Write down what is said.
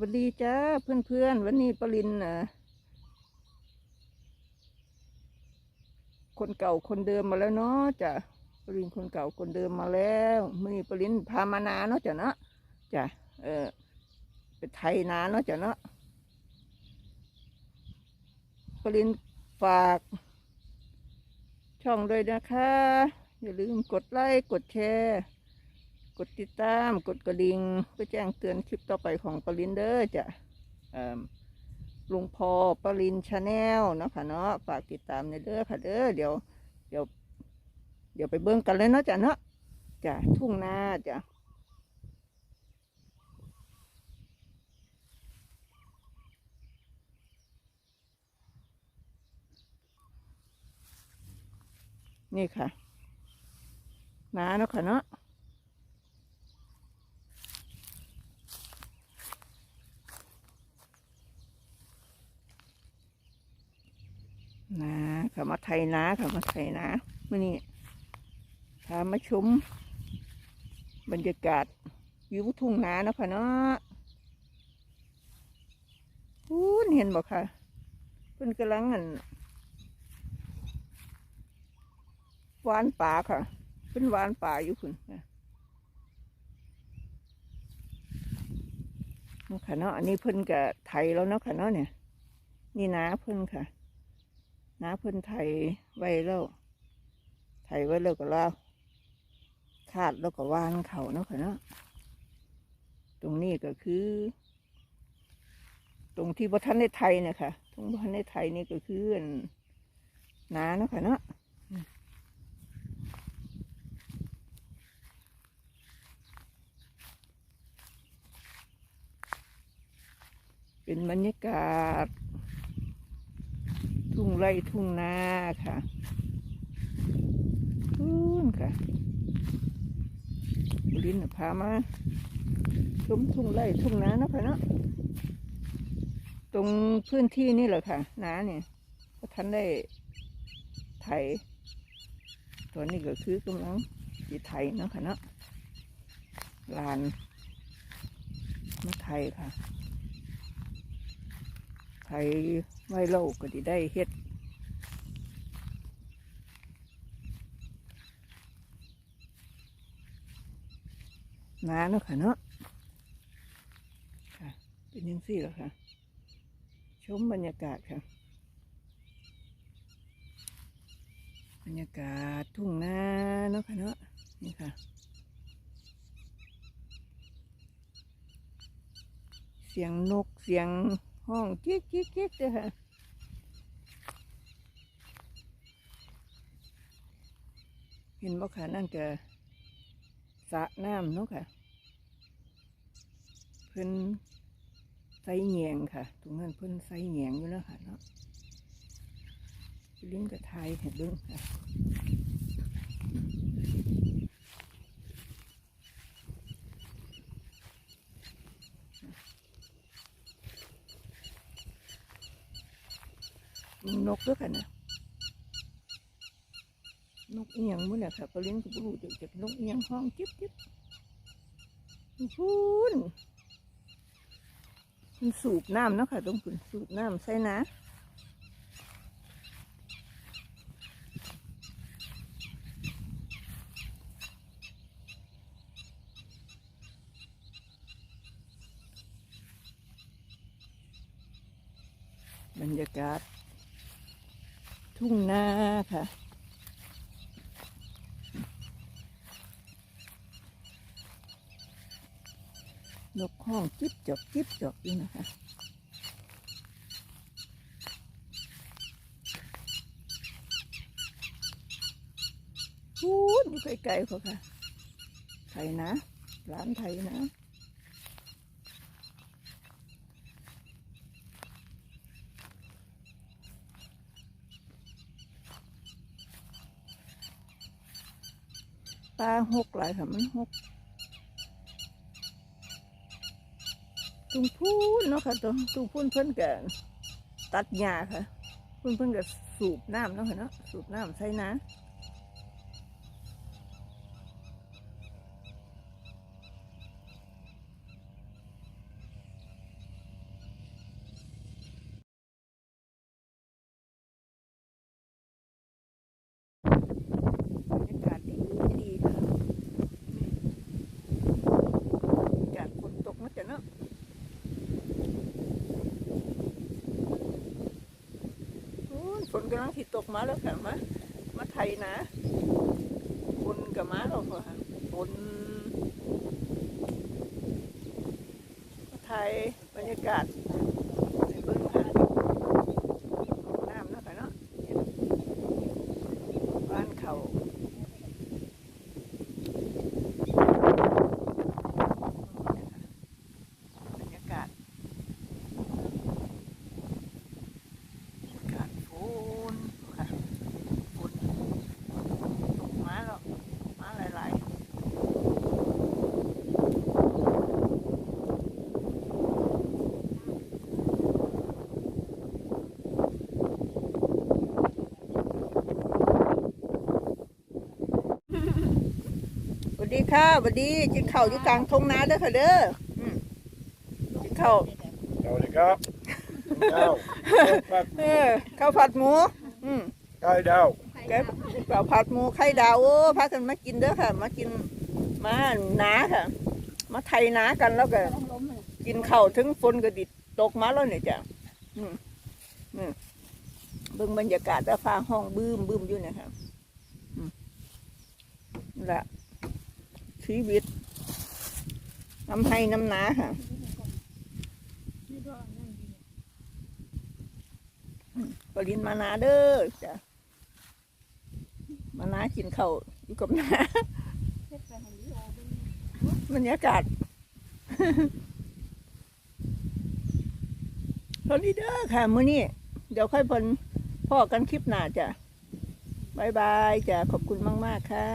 วัสดีจ้าเพื่อนเพื่อนๆวันนี้ปรินนะคนเก่าคนเดิมมาแล้วเนาะจ้ะปรินคนเก่าคนเดิมมาแล้วมื่อนี้ปรินพามานาเนาะจ้ะเนาะจ้ะเออเป็นไทยนาเนาะจ้ะเนาะปรินฝาก ช่องด้วยนะคะ อย่าลืมกดไลค์กดแชร์ กดติดตามกดกระดิ่งเพื่อแจ้งเตือนคลิปต่อไปของปรินเดอร์จะลุงพอปรินชาแนลเนาะค่ะเนาะฝากติดตามในเด้อค่ะเด้อเดี๋ยวเดี๋ยว เดี๋ยวไปเบิ่งกันเลยเนาะจ้ะเนาะจ้ะทุ่งนาจ้ะนี่ค่ะนาเนาะค่ะเนาะ นะค่ะมาไทยนะค่ะมาไทยนะมื่อนี้พามาชมบรรยากาศวิวทุ่งนานะค่ะเนาะพูนเห็นบอกค่ะเพิ่นกำลังอันหวานป่าค่ะเพิ่นหวานป่าอยู่คุณค่ะค่ะเนาะอันนี้เพิ่นกับไทยแล้วเนาะค่ะเนาะเนี่ย นี่นาเพิ่นค่ะ น้าเพิ่นไถไว้แล้วไถไว้แล้วก็แล้วคาดแล้วก็วานเขาเนาะค่ะเนาะตรงนี้ก็คือ ตรงที่บ่ทันในไทยเนี่ยค่ะตรงบ่ทันในไทยนี่ก็คือนนาเนาะค่ะเนาะเป็นบรรยากาศ ทุ่งไร่ทุ่งนาค่ะทุ่นค่ะลินพามาชมทุ่งไร่ทุ่งนาเนาะค่ะเนาะตรงพื้นที่นี่แหละค่ะนาเนี่ยก็ทันได้ไถตัวนี้ก็คือกำลังสีไถเนาะค่ะเนาะลานมาไทยค่ะ ไทยไว้เล่าก็ดีได้เฮ็ดนาเนาะค่ะเนาะค่ะ เป็นยังสี่แล้วค่ะ ชมบรรยากาศค่ะ บรรยากาศทุ่งนาเนาะค่ะเนาะนี่ค่ะ เสียงนกเสียง ห้องจิ๊กจิ๊กจิ๊กเลยค่ะเห็นบ่ค่ะนั่นก็สระน้ำเนาะค่ะเพิ่นใส่แหงงค่ะตรงนั้นเพิ่นใส่แหงงอยู่แล้วค่ะเนาะลิ้นกระทายเห็นเบิ้งค่ะ นกด้วยกันนะนกเอียงมื้อน่ะค่ะก็เลี้ยงก็บ่รู้จักจักนกเอียงห้องจิ๊บจิ๊บพูนมันสูบน้ำเนาะค่ะตรงคุณสูบน้ำใส่นะบรรยากาศ ทุ่งนาค่ะนกห้องจิ๊บจอกจิ๊บจอกอยู่นะคะพูดอยู่ไกลๆเขาค่ะ ไทยนะ ร้านไทยนะาหกหลายค่ะมันหกตุงพูนเนาะค่ะตัวตุงพูนเพิ่นกะตัดหญ้าค่ะ เพิ่นเพิ่นกับสูบน้ำเนาะค่ะเนาะสูบน้ำใส่นะ มาแล้วค่ะมามาไทยนะบนกับมาเราค่ะบนมาไทยบรรยากาศในเบื้องหาน้ำเนาะค่ะเนาะเนี่ยบ้านเขาบรรยากาศ อากาศฝนค่ะฝนตกมาแล้วมาหลายๆสวัส ดีค่ะสวัสดีกินข้าวอยู่กลางทงนาเด้อค่ะเด้ออืมกินข้าวสวัสดีครับเจ้าปักเออข้าวผัดหมู อืมไก่ดาวแกข้าวผัดหมูไข่ดาวโอ้พากันมากินเด้อค่ะ มากินมาหนาค่ะ มาไทยหนากันแล้วก็กินข้าวถึงฝนก็ดิดตกมาแล้วเนี่ยจ้ะอืมอืมเบิ่งบรรยากาศแล้วฟ้าห้องบื้มบื้มอยู่เนี่ยค่ะอืมนั่นละ ชีวิตน้ำให้น้ำนาค่ะปรินมานาเด้อจ้ะมานากินข้าอยู่กับนาบรรยากาศเท่านี้เด้อค่ะมื้อนี้เดี๋ยวค่อยพนพ่อกันคลิปหน้าจ้ะบายบายจ้ะขอบคุณมาก ๆ ค่ะ